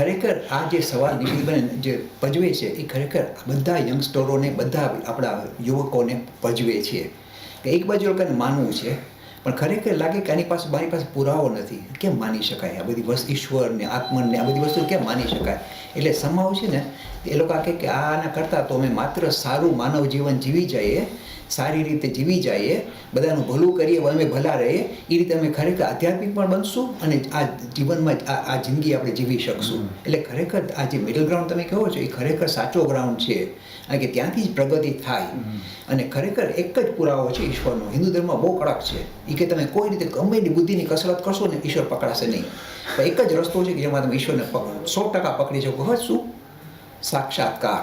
ખરેખર આ જે સવાલ નિખિલબેન જે ભજવે છે, એ ખરેખર બધા યંગસ્ટરોને બધા આપણા યુવકોને ભજવે છે. કે એક બાજુ લોકોને માનવું છે પણ ખરેખર લાગે કે આની પાસે મારી પાસે પુરાવો નથી. કેમ માની શકાય? આ બધી વસ્તુ ઈશ્વરને આત્મનને આ બધી વસ્તુ કેમ માની શકાય? એટલે સમાવ છે ને એ લોકો કહે કે આના કરતાં તો અમે માત્ર સારું માનવ જીવન જીવી જઈએ સારી રીતે જીવી જઈએ બધાનું ભલું કરીએ અમે ભલા રહીએ એ રીતે અમે ખરેખર આધ્યાત્મિક પણ બનશું અને આ જીવનમાં આ આ જિંદગી આપણે જીવી શકશું. એટલે ખરેખર આ જે મિડલ ગ્રાઉન્ડ તમે કહો છો એ ખરેખર સાચો ગ્રાઉન્ડ છે. કારણ કે ત્યાંથી જ પ્રગતિ થાય. અને ખરેખર એક જ પુરાવો છે ઈશ્વરનો. હિન્દુ ધર્મ બહુ કડક છે. એ કે તમે કોઈ રીતે ગમે એની બુદ્ધિની કસરત કરશો ને ઈશ્વર પકડાશે નહીં. એક જ રસ્તો છે કે જેમાં તમે ઈશ્વરને સો ટકા પકડી શકો. ખબર શું? સાક્ષાત્કાર.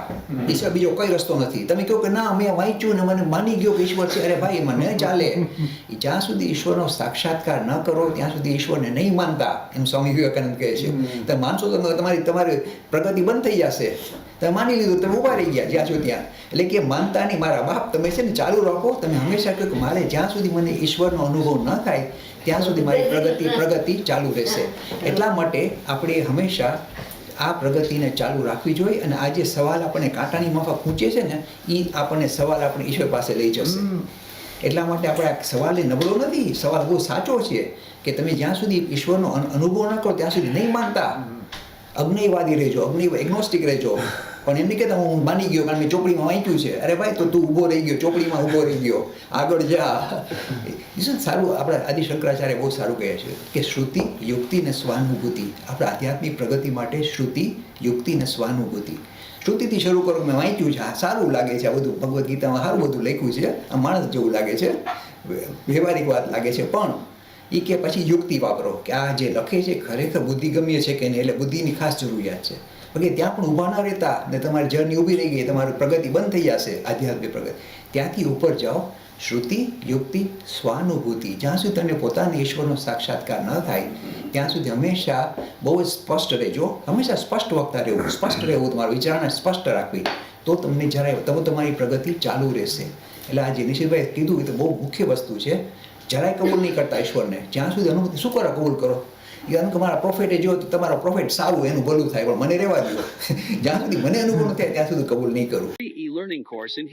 ઈશ્વર બીજો કઈ રસ્તો નથી. તમે કહો કે ના મેં વાંચ્યું ને મને માની ગયો કે ઈશ્વર છે. અરે ભાઈ મને ચાલે. જ્યાં સુધી ઈશ્વરનો સાક્ષાત્કાર ન કરો ત્યાં સુધી ઈશ્વરને નહીં માનતા એમ સ્વામી વિવેકાનંદ કહે છે. તમે માનશો તો તમારી તમારી પ્રગતિ બંધ થઈ જશે. તમે માની લીધું તમે ઊભા રહી ગયા જ્યાં છો ત્યાં. એટલે કે માનતા નહીં મારા બાપ તમે છે ને ચાલુ રાખો. તમે હંમેશા કહો કે મારે જ્યાં સુધી મને ઈશ્વરનો અનુભવ ન થાય ત્યાં સુધી મારી પ્રગતિ પ્રગતિ ચાલુ રહેશે. એટલા માટે આપણે હંમેશા આ પ્રગતિને ચાલુ રાખવી જોઈએ અને આ જે સવાલ આપણને કાંટાની માફક પૂછે છે ને એ આપણને સવાલ આપણે ઈશ્વર પાસે લઈ જશે. એટલા માટે આપણે આ સવાલ નબળો નથી સવાલ બહુ સાચો છે કે તમે જ્યાં સુધી ઈશ્વરનો અન- અનુભવ ન કરો ત્યાં સુધી નહીં માનતા. અગ્નિવાદી રહેજો અગ્નિ એગ્નોસ્ટિક રહેજો. પણ એમ નહીં કહેતા હું માની ગયો કારણ કે ચોપડીમાં વાંચ્યું છે. અરે ભાઈ, તો તું ઊભો રહી ગયો, ચોપડીમાં ઊભો રહી ગયો. આગળ જા. શું સારું, આપણા આદિ શંકરાચાર્ય બહુ સારું કહે છે કે શ્રુતિ યુક્તિ ને સ્વાનુભૂતિ. આપણા આધ્યાત્મિક પ્રગતિ માટે શ્રુતિ યુક્તિ ને સ્વાનુભૂતિ. શ્રુતિથી શરૂ કરો, મેં વાંચ્યું છે. સારું લાગે છે આ બધું. ભગવદ્ ગીતામાં સારું બધું લખ્યું છે. આ માણસ જેવું લાગે છે. વ્યવહારિક વાત લાગે છે. પણ એ કે પછી યુક્તિ વાપરો કે આ જે લખે છે ખરેખર બુદ્ધિગમ્ય છે કે નહીં? એટલે બુદ્ધિની ખાસ જરૂરિયાત છે. બાકી ત્યાં પણ ઊભા ન રહેતા ને તમારી જર્ની ઊભી રહી ગઈ, તમારી પ્રગતિ બંધ થઈ જશે, આધ્યાત્મિક પ્રગતિ. ત્યાંથી ઉપર જાઓ, શ્રુતિ, યુક્તિ, સ્વાનુભૂતિ. જ્યાં સુધી તમને પોતાની ઈશ્વરનો સાક્ષાત્કાર ન થાય, ત્યાં સુધી હંમેશા બહુ જ સ્પષ્ટ રહેજો. હંમેશા સ્પષ્ટ વક્તા રહેવું, સ્પષ્ટ રહેવું, તમારું વિચારણા સ્પષ્ટ રાખવી. તો તમને જરાય, તો તમારી પ્રગતિ ચાલુ રહેશે. એટલે આ જે નિશિતભાઈ કીધું એ તો બહુ મુખ્ય વસ્તુ છે. જરાય કબૂલ નહીં કરતા ઈશ્વરને. જ્યાં સુધી અનુભૂતિ, શું કરો? કબૂલ કરો. એ અનુ તમારા પ્રોફેટે જો તમારો પ્રોફિટ સારું એનું ભલું થાય, પણ મને રહેવા દો જ્યાં સુધી મને અનુભવ થાય, ત્યાં સુધી કબૂલ નહીં કરું e-learning course in.